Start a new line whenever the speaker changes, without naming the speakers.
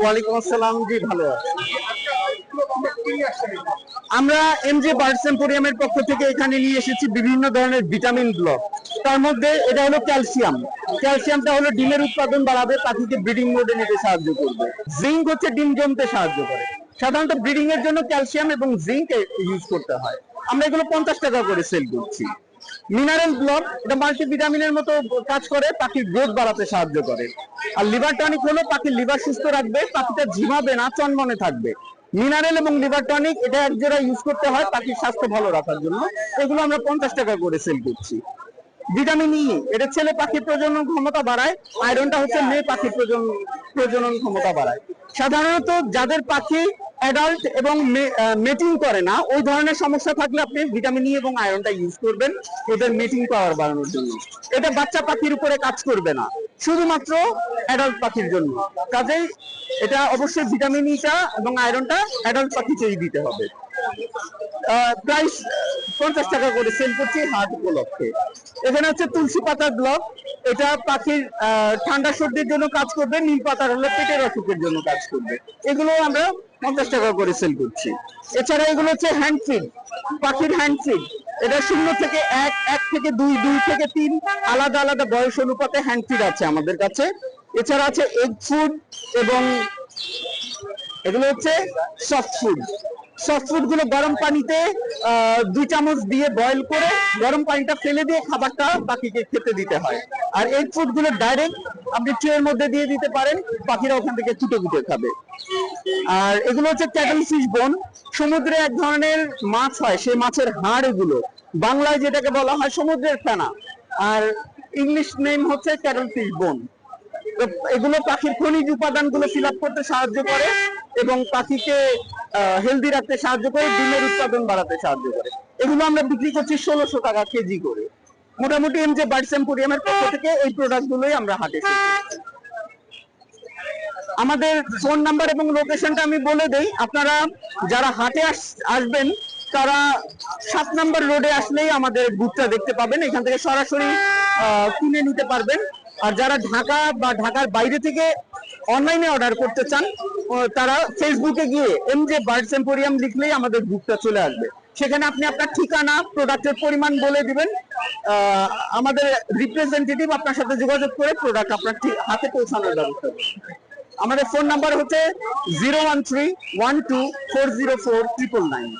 ওয়ালাইকুম আসসালাম জি? আমরা বার্ডস এম্পোরিয়ামের পক্ষ থেকে এখানে নিয়ে এসেছি বিভিন্ন ধরনের ভিটামিন ব্লক তার মধ্যে এটা হলো ক্যালসিয়াম ক্যালসিয়ামটা হলো ডিমের উৎপাদন বাড়াবে পাখিকে ব্রিডিং মোডে নিতে সাহায্য করবে। জিঙ্ক হচ্ছে ডিম জমতে সাহায্য করে। সাধারণত ব্রিডিং এর জন্য ক্যালসিয়াম এবং জিঙ্ক ইউজ করতে হয়। আমরা এগুলো পঞ্চাশ টাকা করে সেল করছি। মিনারেল ব্লক এটা মাল্টিভিটামিনের মতো কাজ করে, পাখির গ্রোথ বাড়াতে সাহায্য করে। আর লিভার টনিক হলো পাখির লিভার সুস্থ রাখবে, পাখিটা ঝিমাবে না, চনমনে থাকবে। মিনারেল এবং লিভার টনিক এটা এক জোড়া ইউজ করতে হয় পাখির স্বাস্থ্য ভালো রাখার জন্য। এগুলো আমরা পঞ্চাশ টাকা করে সেল করছি। ভিটামিন ই এটা ছেলে পাখির প্রজনন ক্ষমতা বাড়ায় আয়রনটা হচ্ছে মেয়ে পাখির প্রজনন প্রজনন ক্ষমতা বাড়ায়। সাধারণত যাদের পাখি অ্যাডাল্ট এবং মেটিং করে না। ওই ধরনের সমস্যা থাকলে আপনি ভিটামিন ই এবং আয়রনটা ইউজ করবেন। ওদের মেটিং পাওয়ার বাড়ানোর জন্য। এটা বাচ্চা পাখির উপরে কাজ করবে না। শুধুমাত্র অ্যাডাল্ট পাখির জন্য। কাজেই এটা অবশ্যই ভিটামিন ইটা এবং আয়রনটা অ্যাডাল্ট পাখিকেই দিতে হবে। প্রাইস পঞ্চাশ টাকা করে সেল করছি হাট উপলক্ষে। এখানে হচ্ছে তুলসী পাতার ব্লক এটা পাখির ঠান্ডা সর্দির জন্য কাজ করবে নীল পাতার হলে পেটের অসুখের জন্য কাজ করবে। এগুলো আমরা পঞ্চাশ টাকা করে সেল করছি। এছাড়া এগুলো হচ্ছে হ্যান্ড ফিড পাখির হ্যান্ড ফিড এটা শূন্য থেকে এক এক থেকে দুই দুই থেকে তিন, আলাদা আলাদা বয়স অনুপাতে হ্যান্ড ফিড আছে আমাদের কাছে। এছাড়া আছে এগ ফুড এবং এগুলো হচ্ছে সফট ফুড সফট ফুডগুলো গরম পানিতে দুই চামচ দিয়ে বয়েল করে গরম পানিটা ফেলে দিয়ে খাবারটা পাখিকে খেতে দিতে হয়। আর এগ ফুডগুলো ডাইরেক্ট আপনি ট্রের মধ্যে দিয়ে দিতে পারেন, পাখিরা ওখান থেকে ছুটে ছুটে খাবে। আর এগুলো হচ্ছে ক্যাটল ফিশ বোন সমুদ্রে এক ধরনের মাছ হয়, সেই মাছের হাড় এগুলো বাংলায় যেটাকে বলা হয় সমুদ্রের ফেনা। আর ইংলিশ নেম হচ্ছে ক্যাটল ফিশ বোন এগুলো পাখির খনিজ উপাদানগুলো ফিল আপ করতে সাহায্য করে এবং পাখিকে হেলদি রাখতে সাহায্য করে, ডিমের উৎপাদন বাড়াতে সাহায্য করে। এগুলো আমরা বিক্রি করছি ষোলোশো টাকা কেজি করে। মোটামুটি এম যে বার্ডস এম্পোরিয়ামের পক্ষ থেকে এই প্রোডাক্ট গুলোই আমরা হাটে আমাদের ফোন নাম্বার এবং লোকেশনটা আমি বলে দেই, আপনারা যারা হাটে আস- আসবেন, তারা সাত নাম্বার রোডে আসলেই আমাদের বুথটা দেখতে পাবেন। এখান থেকে সরাসরি কিনে নিতে পারবেন। আর যারা ঢাকা বা ঢাকার বাইরে থেকে অনলাইনে অর্ডার করতে চান তারা ফেসবুকে গিয়ে এম জে বার্ডস এম্পোরিয়াম লিখলেই আমাদের বুকটা চলে আসবে। সেখানে আপনি আপনার ঠিকানা প্রোডাক্টের পরিমাণ বলে দিবেন। আমাদের রিপ্রেজেন্টেটিভ আপনার সাথে যোগাযোগ করে প্রোডাক্ট আপনার হাতে পৌঁছানোর ব্যবস্থা আমাদের ফোন নাম্বার হচ্ছে zero one three one two four zero four triple nine